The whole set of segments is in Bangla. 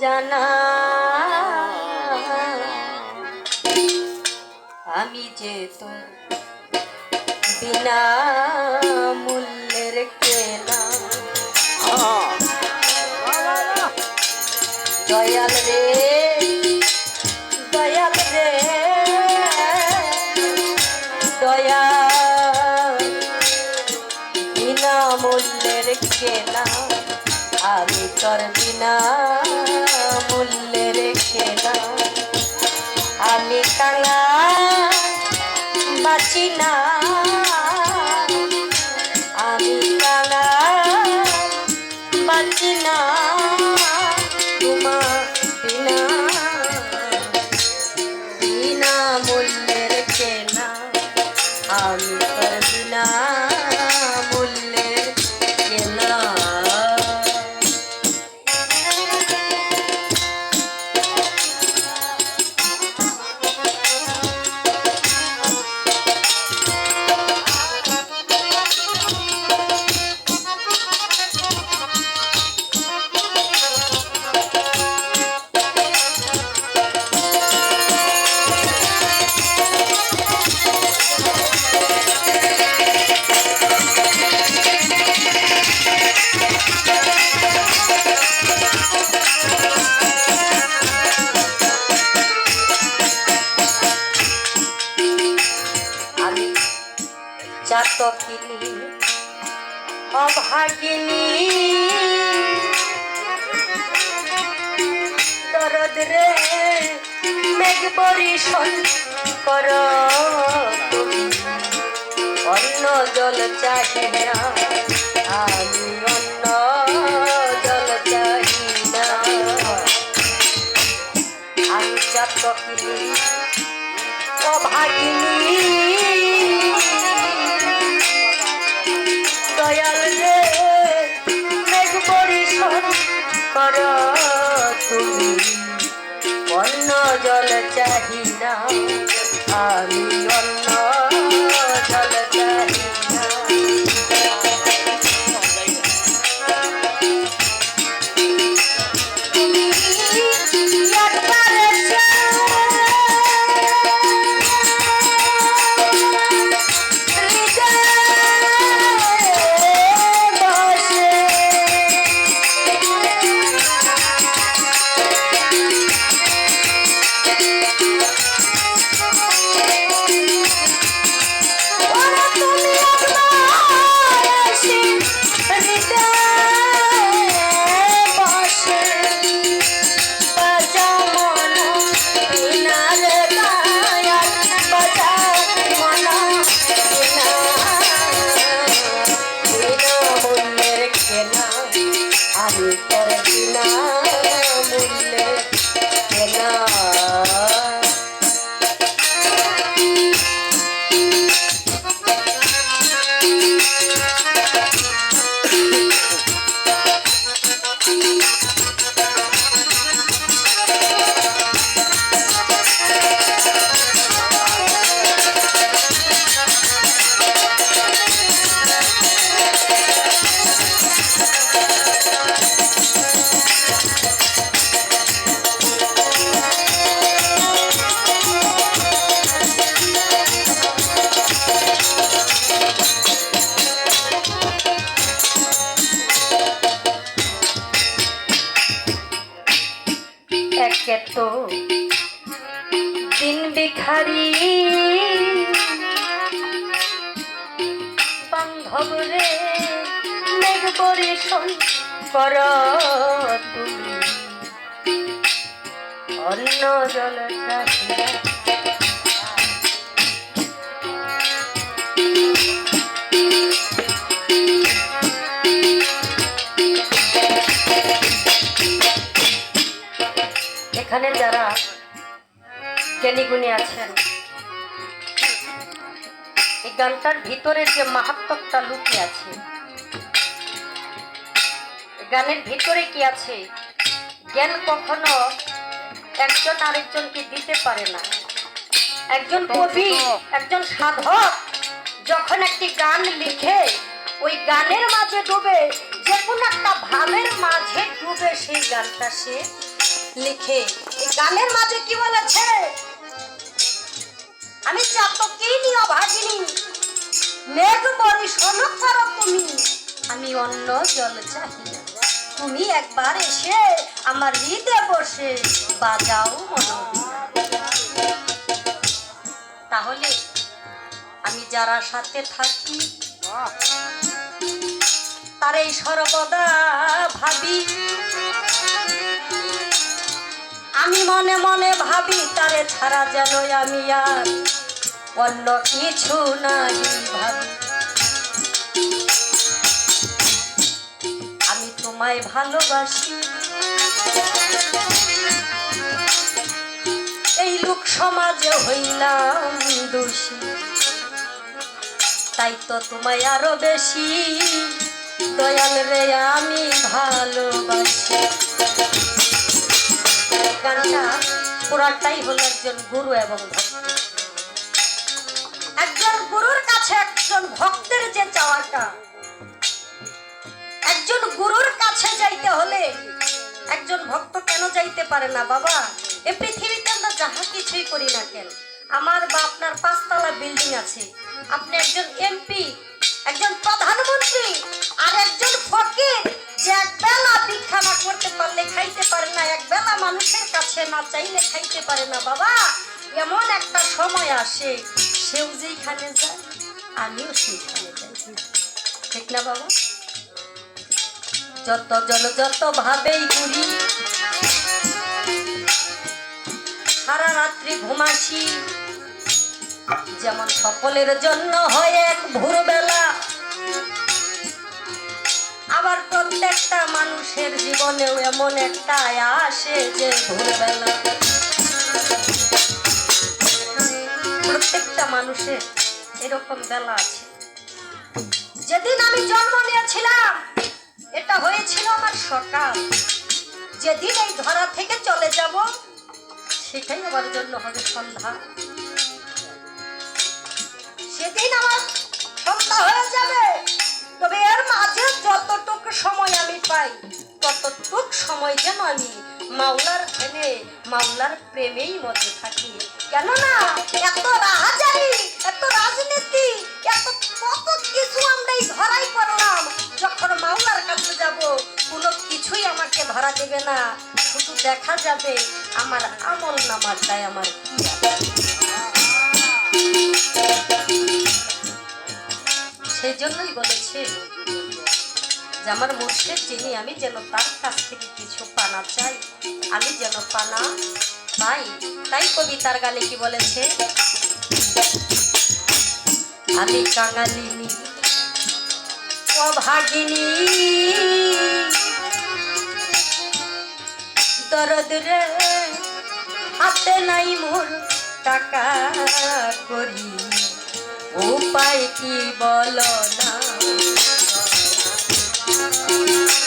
জানা। আমি যে তো বিনা মূল্যের কেনা। দয়াল রে দয়াল রে, দয়াল। বিনা মূল্যের কেনা, আমি তোর বিনা মূল্যের না আমি কাঙা বাঁচি না। চাতকিনী অভাগিনী, দরদ রে, মেঘ বরিশন কর। তুমি অন্য জল চাহি না আমি অন্য জল চাহি না। আমি চাতকিনী অভাগিনী আমি আমি দিন বিখারি বান্ধব রে মেঘ পরিশন কর তুমি। অন্য জল এখানে যারা জ্ঞানীগুণী আছেন, এই গানটার ভিতরে যে মাহাত্মটা লুকিয়ে আছে গানের ভিতরে কি আছে? জ্ঞান কখনো একজন আরেকজনকে দিতে পারে না। একজন কবি, একজন সাধক যখন একটি গান লিখে, ওই গানের মাঝে ডুবে, যে কোনো একটা ভাবের মাঝে ডুবে সেই গানটা সে লিখে। এই গানের মাঝে কি বলেছে? আমি চাতকিনী অভাগিনী মেঘ বরিশন করো তুমি। আমি অন্য জল চাহি তুমি একবার এসে আমার হৃদয়ে বসে বাজাও মনোবীণা তাহলে আমি যারা সাথে থাকি, তারাই সর্বদা ভাবি। আমি মনে মনে ভাবি, তারে ছাড়া যেন আমি আর অন্য কিছু নাই ভাবি। আমি তোমায় ভালোবাসি। এই লোক সমাজে হইলাম দোষী। তাই তো তোমায় আরও বেশি দয়াল রে আমি ভালোবাসি। গানটা পুরাটাই হলো একজন গুরু এবং একজন গুরুর কাছে একজন ভক্তের যে চাওয়াটা, একজন গুরুর কাছে যাইতে হলে একজন ভক্ত কেন যাইতে পারে না? বাবা এই পৃথিবীতে আমরা যাহা কিছুই করি না কেন, আমার বা আপনার পাঁচতলা বিল্ডিং আছে, আপনি একজন এমপি, একজন প্রধানমন্ত্রী, আর একজন ফকির, যে এক চাইলে খাইতে পারে না, বাবা। এমন একটা সময় আসে, সেও যেখানে যায়, আমিও সেইখানে যাই। ঠিক না, বাবা? যত জন যত ভাবেই ঘুরি, সারা রাত্রি ঘুমাসি যেমন সকলের জন্য হয় মানুষের জীবনেও এমন একটা আসে যে ভোরবেলা প্রত্যেকটা মানুষের এরকম বেলা আছে। যেদিন আমি জন্ম নিয়েছিলাম, এটা হয়েছিল আমার সকাল। যেদিন এই ধরা থেকে চলে যাব, সেটাই আমার জন্য হবে সন্ধ্যা। সেদিন আমার সন্ধ্যা হয়ে যাবে, তবে এর মাঝে যতটুকু সময় আমি পাই ততটুক সময় যেন আমি মাওলার প্রেমে মাওলার প্রেমেই মধ্যে থাকি। কেননা এত রাহাজারি, এত রাজনীতি, এত কত কিছু আমরা ধরাই করলাম যখন মাওলার কাছে যাব, কোনো কিছুই আমাকে ধরা দেবে না। শুধু দেখা যাবে আমার আমল নামাটাই আমার সেই জন্যই বলেছে। আমার মুর্শিদ যিনি, আমি যেন তার কাছ থেকে কিছু পানা চাই, আমি যেন পানা পাই। তাই কবিতার গানে কি বলেছে? আমি কাঙালিনী অভাগিনী। দরদ রে, হাতে নাই মোর টাকা করি। উপায় কি বলো না? তুমি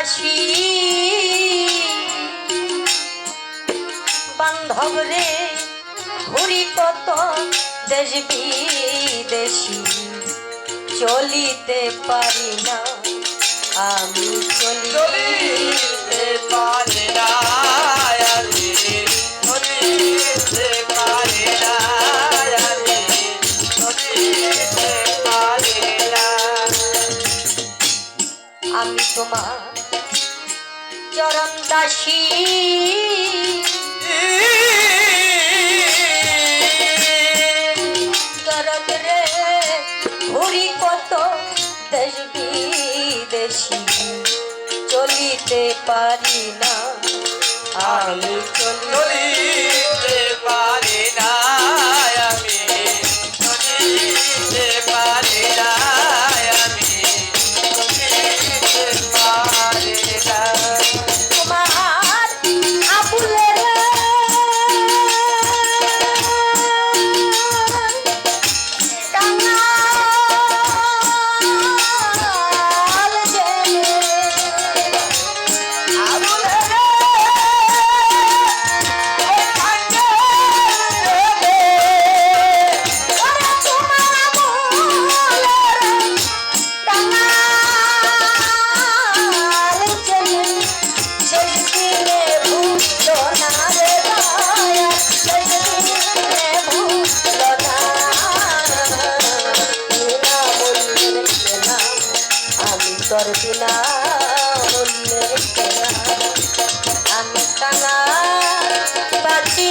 আসি বান্ধব রে, ঘুরি কত দেশ বিদেশি। চলিতে পারি না, আমি চলিতে পারি না। আমি তোমার দাসী দরদ রে ঘুরি কত দেশ বিদেশি। চলিতে পারি না আমি চলি। পাখি